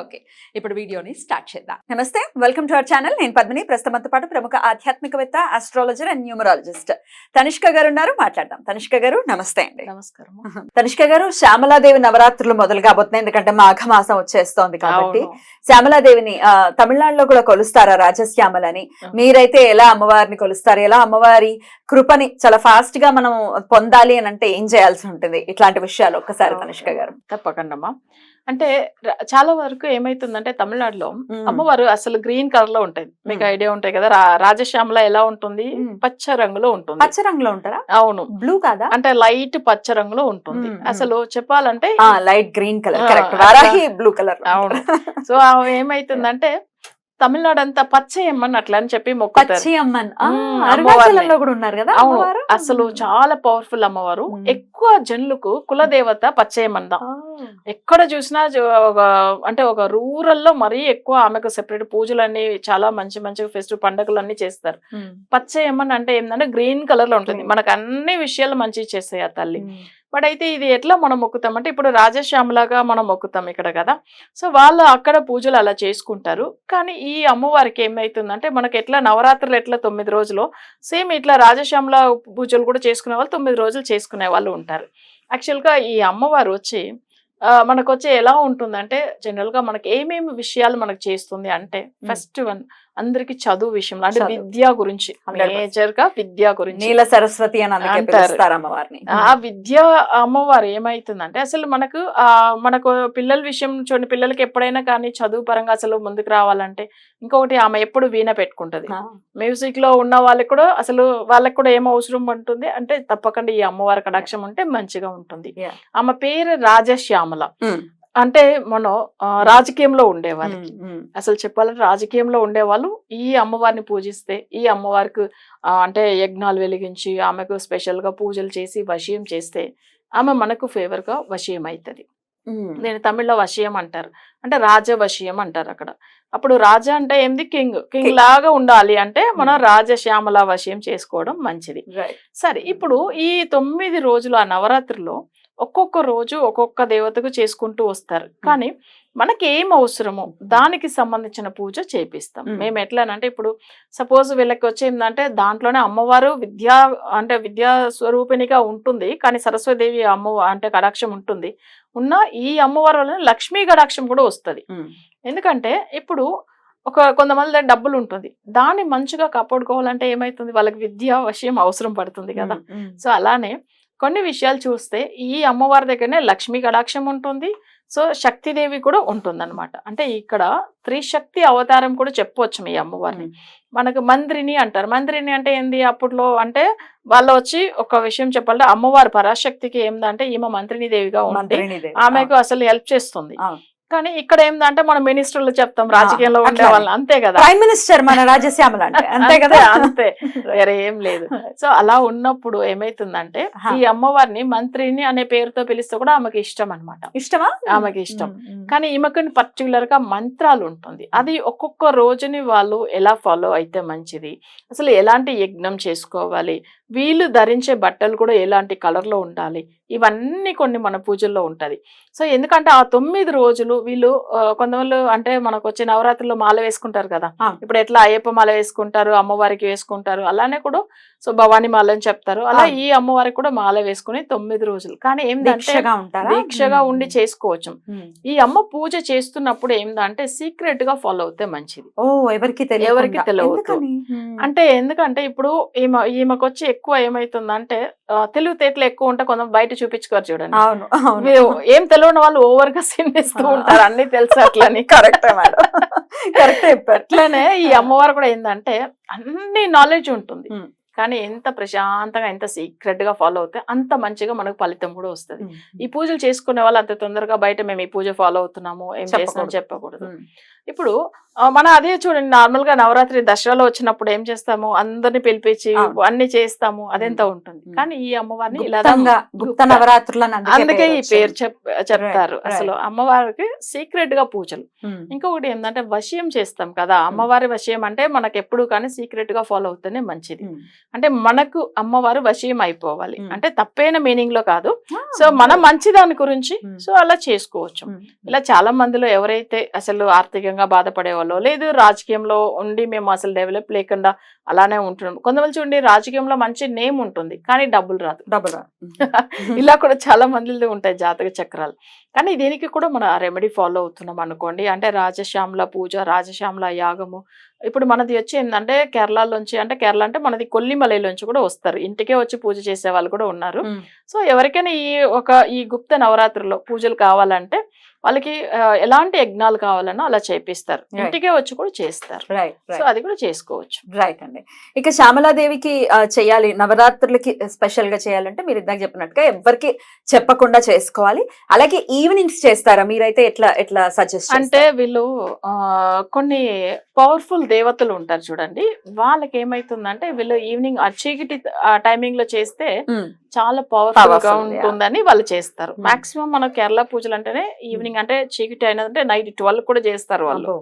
Okay ఇప్పుడు వీడియోని start చేద్దాం. నమస్తే వెల్కమ్ టు అవర్ ఛానల్. నేను పద్మిని. ప్రస్తుతంతో పాటు ప్రముఖ ఆధ్యాత్మికవేత్త ఆస్ట్రాలజర్ అండ్ న్యూమరాలజిస్ట్ తనిష్క గారు ఉన్నారు. మాట్లాడదాం. తనిష్క గారు నమస్తే అండి. నమస్కారం తనిష్క గారు శ్యామలాదేవి నవరాత్రులు మొదలు కాబోతున్నాయి. ఎందుకంటే మాఘమాసం వచ్చేస్తోంది కాబట్టి శ్యామలాదేవిని తమిళనాడులో కూడా కొలుస్తారా రాజశ్యామలని. మీరైతే ఎలా అమ్మవారిని కొలుస్తారు? ఎలా అమ్మవారి కృపని చాలా ఫాస్ట్గా మనం పొందాలి అని అంటే ఏం చేయాల్సి ఉంటుంది? ఇట్లాంటి విషయాలు ఒక్కసారి తనిష్క గారు. తప్పకుండా అంటే చాలా వరకు ఏమైతుందంటే తమిళనాడులో మ్మ్. అమ్మవారు అసలు గ్రీన్ కలర్లో ఉంటది మీకు. ఐడియా ఉంటాయి కదా? రాజశ్యామల ఎలా ఉంటుంది. పచ్చ రంగులో ఉంటుంది. పచ్చ రంగులో ఉంటారా? అవును. బ్లూ కాదా? అంటే లైట్ పచ్చ రంగులో ఉంటుంది. అసలు చెప్పాలంటే light green colour. Blue colour అవును. సో ఏమైతుందంటే తమిళనాడు అంతా పచ్చయమ్మని అట్లా అని చెప్పి అరుణాచలంలో కూడా ఉన్నారు కదా అవును అమ్మవారు? అసలు చాలా పవర్ఫుల్ అమ్మవారు మ్మ్. ఎక్కువ జనులకు కులదేవత పచ్చయమంద ఆ. ఎక్కడ చూసినా అంటే ఒక రూరల్లో మరీ ఎక్కువ ఆమెకు సెపరేట్ పూజలన్నీ చాలా మంచి మంచి ఫెస్టివల్ పండుగలు అన్ని చేస్తారు మ్మ్. పచ్చ ఏమని అంటే ఏంటంటే గ్రీన్ కలర్లో ఉంటుంది. మనకు అన్ని విషయాలు మంచి చేస్తాయి ఆ తల్లి. బట్ అయితే ఇది ఎట్లా మనం మొక్కుతాం? అంటే ఇప్పుడు రాజశ్యామలాగా మనం మొక్కుతాం ఇక్కడ కదా. సో వాళ్ళు అక్కడ పూజలు అలా చేసుకుంటారు. కానీ ఈ అమ్మవారికి ఏమైతుందంటే మనకి ఎట్లా నవరాత్రులు ఎట్లా తొమ్మిది రోజులు సేమ్ ఇట్లా రాజశ్యామల పూజలు కూడా చేసుకునే వాళ్ళు తొమ్మిది రోజులు చేసుకునే వాళ్ళు ఉంటారు. యాక్చువల్గా ఈ అమ్మవారు వచ్చి మనకు వచ్చి ఎలా ఉంటుందంటే జనరల్గా మనకి ఏమేమి విషయాలు మనకు చేస్తుంది అంటే ఫస్ట్ వన్ అందరికి చదువు విషయంలో అంటే. విద్య గురించి 100%. మేజర్గా విద్య గురించి నీల సరస్వతి అని అంటారు. అమ్మవారిని ఆ విద్య అమ్మవారు ఏమైతుందంటే అసలు మనకు ఆ మనకు పిల్లల విషయం చూడండి పిల్లలకి ఎప్పుడైనా కానీ చదువు పరంగా అసలు ముందుకు రావాలంటే ఇంకొకటి ఆమె ఎప్పుడు వీణ పెట్టుకుంటది. మ్యూజిక్లో ఉన్న వాళ్ళకి కూడా అసలు వాళ్ళకి కూడా ఏం అవసరం ఉంటుంది అంటే తప్పకుండా ఈ అమ్మవారి కటాక్షం ఉంటే మంచిగా ఉంటుంది. ఆమె పేరు రాజశ్యామల. అంటే మనం రాజకీయంలో ఉండేవాళ్ళు మ్మ్. మ్మ్. అసలు చెప్పాలంటే రాజకీయంలో ఉండేవాళ్ళు ఈ అమ్మవారిని పూజిస్తే ఈ అమ్మవారికి అంటే యజ్ఞాలు వెలిగించి ఆమెకు స్పెషల్గా పూజలు చేసి వశీయం చేస్తే ఆమె మనకు ఫేవర్గా వశీయం అవుతుంది. దీన్ని తమిళ్ళో వశీయం అంటారు అంటే రాజవశీయం అంటారు అక్కడ అప్పుడు రాజా అంటే ఏంది కింగ్ కింగ్. లాగా ఉండాలి అంటే మనం రాజశ్యామల వశీయం చేసుకోవడం మంచిది. సరే ఇప్పుడు ఈ తొమ్మిది రోజులు ఆ నవరాత్రిలో ఒక్కొక్క రోజు ఒక్కొక్క దేవతకు చేసుకుంటూ వస్తారు. కానీ మనకి ఏం అవసరమో దానికి సంబంధించిన పూజ చేపిస్తాం. మేము. ఎట్లానంటే ఇప్పుడు సపోజ్ వీళ్ళకి వచ్చేందంటే దాంట్లోనే అమ్మవారు విద్యా అంటే విద్యా స్వరూపిణిగా ఉంటుంది. కానీ సరస్వదేవి అమ్మ అంటే కటాక్షం ఉంటుంది. ఉన్న ఈ అమ్మవారి వల్ల లక్ష్మీ కటాక్షం కూడా వస్తుంది. ఎందుకంటే ఇప్పుడు ఒక కొంతమంది దగ్గర డబ్బులు ఉంటుంది. దాన్ని మంచిగా కాపాడుకోవాలంటే ఏమైతుంది? వాళ్ళకి విద్య విషయం అవసరం పడుతుంది కదా. సో అలానే కొన్ని విషయాలు చూస్తే ఈ అమ్మవారి దగ్గరనే లక్ష్మీ కటాక్షం ఉంటుంది. సో శక్తిదేవి కూడా ఉంటుంది అంటే ఇక్కడ త్రిశక్తి అవతారం కూడా చెప్పవచ్చు ఈ అమ్మవారిని. మనకు మంత్రిని అంటారు. మంత్రిని అంటే ఏంది? అప్పట్లో అంటే వాళ్ళు వచ్చి ఒక విషయం చెప్పాలంటే అమ్మవారి పరాశక్తికి ఏందంటే ఈమె మంత్రిని దేవిగా ఉంటే మంత్రిని దేవి. ఆమెకు అసలు హెల్ప్ చేస్తుంది. కానీ ఇక్కడ ఏందంటే మనం మినిస్టర్లు చెప్తాం రాజకీయంలో ఉండే. వాళ్ళని అంతే కదా. ప్రైమ్ మినిస్టర్ మన రాజశ్యామల అంటే అంతే కదా? అంతే. వేరే ఏం లేదు. సో అలా ఉన్నప్పుడు ఏమైతుందంటే. ఈ అమ్మవారిని మంత్రిని అనే పేరుతో పిలిస్తే కూడా ఆమెకి ఇష్టం అన్నమాట. ఇష్టమా? ఆమెకి ఇష్టం. కానీ ఈమెకు పర్టికులర్గా మంత్రాలు ఉంటుంది. అది ఒక్కొక్క రోజుని వాళ్ళు ఎలా ఫాలో అయితే మంచిది? అసలు ఎలాంటి యజ్ఞం చేసుకోవాలి? వీళ్ళు ధరించే బట్టలు కూడా ఎలాంటి కలర్లో ఉండాలి? ఇవన్నీ కొన్ని మన పూజల్లో ఉంటది. సో ఎందుకంటే ఆ తొమ్మిది రోజులు వీళ్ళు కొంతమంది అంటే మనకు వచ్చే నవరాత్రుల్లో మాల వేసుకుంటారు కదా. ఇప్పుడు ఎట్లా అయ్యప్ప మాల వేసుకుంటారు అమ్మవారికి వేసుకుంటారు అలానే కూడా సో భవానీ మాల అని చెప్తారు. అలా. ఈ అమ్మవారికి కూడా మాల వేసుకుని తొమ్మిది రోజులు. కానీ ఏంటంటే దీక్షగా ఉంటారా? దీక్షగా మ్మ్. ఉండి చేసుకోవచ్చు. ఈ అమ్మ పూజ చేస్తున్నప్పుడు ఏందంటే సీక్రెట్గా ఫాలో అవుతే మంచిది. ఓ ఎవరికి తెలియదు ఎవరికి తెలియవద్దు. అంటే ఎందుకంటే ఇప్పుడు ఈమె ఈమెకు వచ్చి ఎక్కువ ఏమైతుందంటే తెలివితేటలు ఎక్కువ ఉంటే కొంత బయట చూపించుకోరు చూడండి. అవును ఏం తెలియని వాళ్ళు ఓవర్గా సిన్నిస్తూ ఆ. ఉంటారు అన్ని తెలుసు అట్లని. Correct madam. కరెక్ట్ అట్లనే ఈ అమ్మవారు కూడా ఏంటంటే అన్ని నాలెడ్జ్ ఉంటుంది. కానీ ఎంత ప్రశాంతంగా ఎంత సీక్రెట్గా ఫాలో అవుతే అంత మంచిగా మనకు ఫలితం కూడా వస్తుంది. ఈ పూజలు చేసుకునే వాళ్ళు అంత తొందరగా బయట మేము ఈ పూజ ఫాలో అవుతున్నాము ఏం చేస్తున్నాం చెప్పకూడదు. ఇప్పుడు మన అదే చూడండి నార్మల్గా నవరాత్రి దసరాలో వచ్చినప్పుడు ఏం చేస్తాము అందరిని పిలిపించి. అన్ని చేస్తాము అదెంత ఉంటుంది. కానీ ఈ అమ్మవారిని ఇలా గుప్త. నవరాత్రులను అందుకే ఈ. పేరు చెప్ చెప్తారు. అసలు అమ్మవారికి సీక్రెట్గా పూజలు. ఇంకొకటి ఏంటంటే వశ్యం చేస్తాం కదా అమ్మవారి వశ్యం అంటే మనకు ఎప్పుడు కానీ సీక్రెట్గా ఫాలో అవుతేనే మంచిది. అంటే మనకు అమ్మవారు వశ్యం అయిపోవాలి. అంటే తప్పైన మీనింగ్లో కాదు సో మన మంచి దాని గురించి. సో అలా చేసుకోవచ్చు. ఇలా చాలా మందిలో ఎవరైతే అసలు ఆర్థికంగా బాధపడేవాళ్ళో లేదు రాజకీయంలో ఉండి మేము అసలు డెవలప్ లేకుండా అలానే ఉంటున్నాం. కొంతమంది చూడండి రాజకీయంలో మంచి నేమ్ ఉంటుంది కానీ డబ్బులు రాదు. డబుల్ రా. ఇలా కూడా చాలా మందిలో ఉంటాయి జాతక చక్రాలు. కానీ దీనికి కూడా మన రెమెడీ ఫాలో అవుతున్నాం అనుకోండి. అంటే రాజశ్యామల పూజ రాజశ్యామల యాగము. ఇప్పుడు మనది వచ్చి ఏంటంటే కేరళలోంచి అంటే కేరళ అంటే మనది కొల్లిమలైలోంచి కూడా వస్తారు. ఇంటికే వచ్చి పూజ చేసే వాళ్ళు కూడా ఉన్నారు. సో ఎవరికైనా ఈ ఒక ఈ గుప్త నవరాత్రిలో పూజలు కావాలంటే వాళ్ళకి ఎలాంటి యజ్ఞాలు కావాలన్నా అలా చేపిస్తారు. ఇంటికే వచ్చి కూడా చేస్తారు. రైట్ సో అది కూడా చేసుకోవచ్చు. రైట్ అండి. ఇక శ్యామలాదేవికి చేయాలి నవరాత్రులకి స్పెషల్గా చేయాలంటే మీరు ఇందాక చెప్పినట్టుగా ఎవరికి చెప్పకుండా చేసుకోవాలి. అలాగే ఈవినింగ్స్ చేస్తారా? మీరైతే ఎట్లా ఎట్లా సజెస్ట్ అంటే వీళ్ళు కొన్ని పవర్ఫుల్ దేవతలు ఉంటారు చూడండి. వాళ్ళకి ఏమైతుందంటే వీళ్ళు ఈవినింగ్ ఆ చీకటి ఆ టైమింగ్లో చేస్తే చాలా పవర్ఫుల్గా. ఉంటుందని వాళ్ళు చేస్తారు. మాక్సిమం మన కేరళ పూజలు అంటేనే ఈవినింగ్ అంటే చీకటి అయినదంటే నైట్ ట్వెల్వ్ కూడా చేస్తారు వాళ్ళు.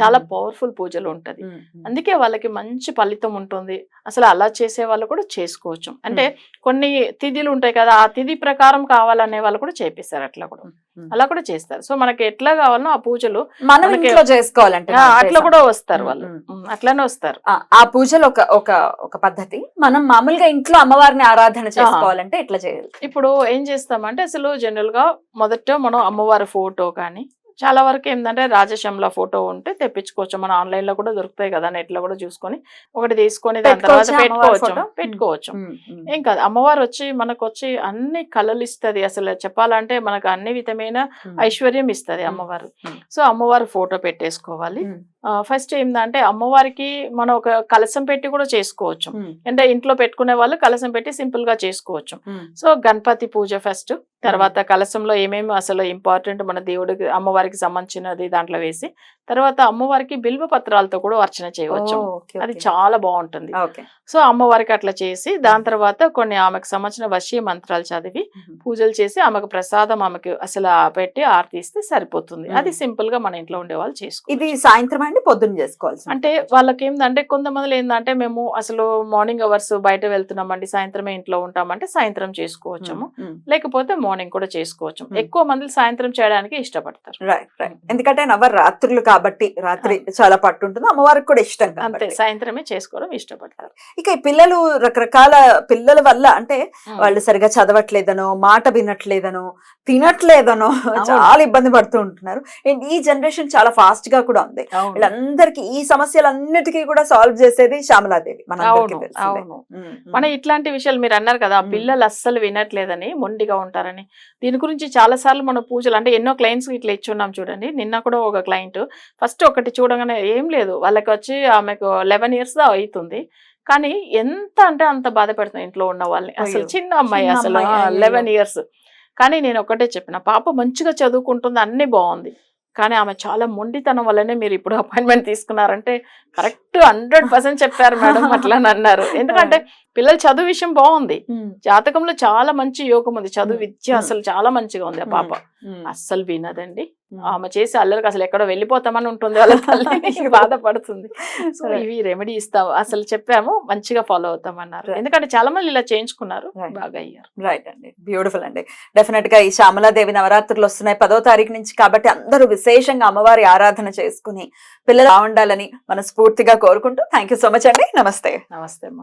చాలా పవర్ఫుల్ పూజలు ఉంటది. అందుకే వాళ్ళకి మంచి ఫలితం ఉంటుంది. అసలు అలా చేసే వాళ్ళు కూడా చేసుకోవచ్చు. అంటే కొన్ని తిథిలు ఉంటాయి కదా ఆ తిథి ప్రకారం కావాలనే వాళ్ళు కూడా చేపిస్తారు అట్లా కూడా. అలా కూడా చేస్తారు. సో మనకి ఎట్లా కావాలనో ఆ పూజలు మనం మనకి- ఇంట్లో చేసుకోవాలంటే అట్లా. కూడా వస్తారు వాళ్ళు. అట్లానే వస్తారు. ఆ, ఆ పూజలు ఒక ఒక ఒక పద్ధతి. మనం మామూలుగా ఇంట్లో అమ్మవారిని ఆరాధన చేసుకోవాలంటే ఎట్లా చేయాలి? ఇప్పుడు ఏం చేస్తామంటే అసలు జనరల్గా మొదట మనం అమ్మవారి ఫోటో కానీ చాలా వరకు ఏంటంటే రాజశంల ఫోటో ఉంటే తెప్పించుకోవచ్చు. మన ఆన్లైన్లో కూడా దొరుకుతాయి కదా నెట్లో కూడా చూసుకొని. ఒకటి తీసుకొని దాని తర్వాత పెట్టుకోవచ్చా పెట్టుకోవచ్చు. ఏం కాదు. అమ్మవారు వచ్చి మనకు వచ్చి అన్ని కళలు ఇస్తది అసలు. చెప్పాలంటే మనకు అన్ని విధమైన. ఐశ్వర్యం ఇస్తది. అమ్మవారు. సో అమ్మవారి ఫోటో పెట్టేసుకోవాలి. ఫస్ట్ ఏంటంటే అమ్మవారికి మనం ఒక కలసం పెట్టి కూడా చేసుకోవచ్చు. అంటే ఇంట్లో పెట్టుకునే వాళ్ళు కలసం పెట్టి సింపుల్గా చేసుకోవచ్చు. సో గణపతి పూజ ఫస్ట్ తర్వాత కలశంలో ఏమేమి అసలు ఇంపార్టెంట్ మన దేవుడికి అమ్మవారికి సంబంధించినది దాంట్లో వేసి తర్వాత అమ్మవారికి బిల్వ పత్రాలతో కూడా అర్చన చేయవచ్చు. అది. చాలా బాగుంటుంది. సో అమ్మవారికి అట్లా చేసి దాని తర్వాత కొన్ని ఆమెకు సంబంధించిన వశీ మంత్రాలు చదివి. పూజలు చేసి ఆమెకు ప్రసాదం ఆమెకు అసలు ఆ పెట్టి ఆరతిస్తే సరిపోతుంది. అది సింపుల్గా మన ఇంట్లో ఉండే వాళ్ళు చేసుకో ఇది సాయంత్రం అండి? పొద్దున్న చేసుకోవాల్సి అంటే వాళ్ళకి ఏంటంటే కొంతమంది ఏంటంటే మేము అసలు మార్నింగ్ అవర్స్ బయట వెళ్తున్నామండి సాయంత్రమే ఇంట్లో ఉంటామంటే సాయంత్రం చేసుకోవచ్చము. లేకపోతే మార్నింగ్ కూడా చేసుకోవచ్చు. ఎక్కువ మంది సాయంత్రం చేయడానికి ఇష్టపడతారు. ఎందుకంటే నవరాత్రులు కాబట్టి రాత్రి చాలా పట్టు ఉంటుంది అమ్మవారికి కూడా ఇష్టం అంతే సాయంత్రమే చేసుకోవడం ఇష్టపడతారు. ఇక ఈ పిల్లలు రకరకాల పిల్లల వల్ల అంటే వాళ్ళు సరిగా చదవట్లేదనో మాట వినట్లేదనో తినట్లేదనో చాలా ఇబ్బంది పడుతూ ఉంటున్నారు. And ఈ జనరేషన్ చాలా ఫాస్ట్గా కూడా ఉంది. వీళ్ళందరికీ ఈ సమస్యలన్నిటికీ కూడా సాల్వ్ చేసేది శ్యామలాదేవి మన మన ఇట్లాంటి విషయాలు మీరు అన్నారు కదా. పిల్లలు అస్సలు వినట్లేదని మొండిగా ఉంటారని. దీని గురించి చాలా సార్లు మన పూజలు అంటే ఎన్నో క్లయింట్స్ ఇట్లా ఇచ్చున్నాం చూడండి. నిన్న కూడా ఒక క్లయింట్ ఫస్ట్ ఒకటి చూడగానే ఏం లేదు. వాళ్ళకి వచ్చి ఆమెకు లెవెన్ ఇయర్స్ దా అవుతుంది కానీ ఎంత అంటే అంత బాధ పెడుతుంది ఇంట్లో ఉన్న వాళ్ళని. అసలు. చిన్న అమ్మాయి అసలు. లెవెన్ ఇయర్స్ కానీ నేను ఒకటే చెప్పిన పాప మంచిగా చదువుకుంటుంది అన్ని బాగుంది. కానీ ఆమె చాలా మొండితనం వల్లనే మీరు ఇప్పుడు అపాయింట్మెంట్ తీసుకున్నారంటే కరెక్ట్ హండ్రెడ్ పర్సెంట్ చెప్పారు మేడం అట్లా అని అన్నారు. ఎందుకంటే పిల్లల చదువు విషయం బాగుంది. జాతకంలో చాలా మంచి యోగం ఉంది. చదువు. విద్య అసలు చాలా మంచిగా ఉంది ఆ పాప. అస్సలు వినదండి. ఆమె చేసి అల్లరికి అసలు ఎక్కడో వెళ్ళిపోతామని ఉంటుంది వాళ్ళ తల్లి. బాధపడుతుంది. సో. ఇవి రెమెడీ ఇస్తాం అసలు చెప్పాము. మంచిగా ఫాలో అవుతామన్నారు. Right. ఎందుకంటే చాలా మంది ఇలా చేయించుకున్నారు. బాగా అయ్యారు. రైట్ అండి. బ్యూటిఫుల్ అండి. డెఫినెట్గా ఈ శ్యామలాదేవి నవరాత్రులు వస్తున్నాయి పదో తారీఖు నుంచి కాబట్టి అందరూ విశేషంగా అమ్మవారి ఆరాధన చేసుకుని పిల్లలు బాగుండాలని మనస్ఫూర్తిగా కోరుకుంటూ థ్యాంక్ యూ సో మచ్ అండి. నమస్తే. నమస్తే